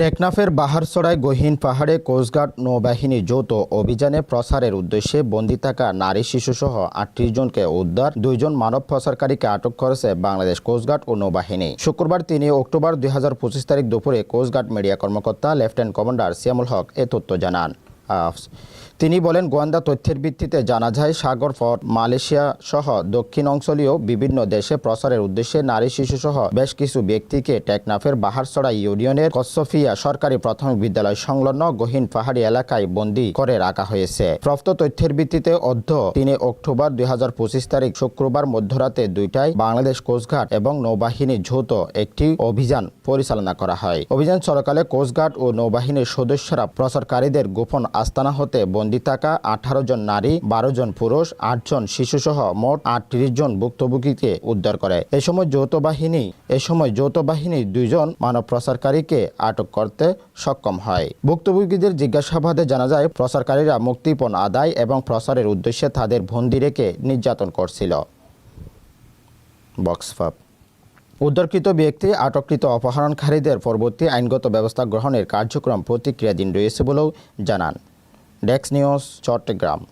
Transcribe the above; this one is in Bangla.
টেকনাফের বাহারসড়ায় গহীন পাহাড়ে কোস্টগার্ড নৌবাহিনী যৌথ অভিযানে প্রসারের উদ্দেশ্যে বন্দী থাকা নারী শিশুসহ আটত্রিশ জনকে উদ্ধার, দুইজন মানব প্রসারকারীকে আটক করেছে বাংলাদেশ কোস্টগার্ড ও নৌবাহিনী। শুক্রবার তিনি অক্টোবর দুই হাজার পঁচিশ তারিখ দুপুরে কোস্টগার্ড মিডিয়া কর্মকর্তা লেফটেন্যান্ট কমান্ডার সিয়ামুল হক এ তথ্য জানান। আফস। তিনি বলেন, গোয়েন্দা তথ্যের ভিত্তিতে জানা যায়, সাগর পথ মালয়েশিয়া সহ দক্ষিণ অঞ্চলীয় বিভিন্ন দেশে প্রচারের উদ্দেশ্যে নারী শিশু সহ বেশ কিছু ব্যক্তিকে টেকনাফের বাহারসড়া ইউনিয়নের কসফিয়া সরকারি প্রাথমিক বিদ্যালয় সংলগ্ন গহীন পাহাড়ি এলাকায় বন্দি করে রাখা হয়েছে প্রাপ্ত তথ্যের ভিত্তিতে অর্ধ তিন অক্টোবর দুই হাজার পঁচিশ তারিখ শুক্রবার মধ্যরাতে দুইটায় বাংলাদেশ কোস্টগার্ড এবং নৌবাহিনীর যৌথ একটি অভিযান পরিচালনা করা হয় অভিযান চলাকালে কোস্টগার্ড ও নৌবাহিনীর সদস্যরা প্রচারকারীদের গোপন আস্তানা হতে বন্দী থাকা আঠারো জন নারী, বারো জন পুরুষ আটজন শিশুসহ মোট আটত্রিশ জন ভুক্তভোগীকে উদ্ধার করে। এ সময় যৌথ বাহিনী, এ সময় যৌথ বাহিনী দুইজন মানব প্রচারকারীকে আটক করতে সক্ষম হয়। ভুক্তভোগীদের জিজ্ঞাসাবাদে জানা যায়, প্রচারকারীরা মুক্তিপণ আদায় এবং প্রচারের উদ্দেশ্যে তাদের বন্দি রেখে নির্যাতন করছিল। বক্সফাপ উদ্ধারকৃত ব্যক্তি আটককৃত অপহরণকারীদের পরবর্তী আইনগত ব্যবস্থা গ্রহণের কার্যক্রম প্রতিক্রিয়াধীন রয়েছে বলেও জানান। ডেক্স নিউজ, চট্টগ্রাম।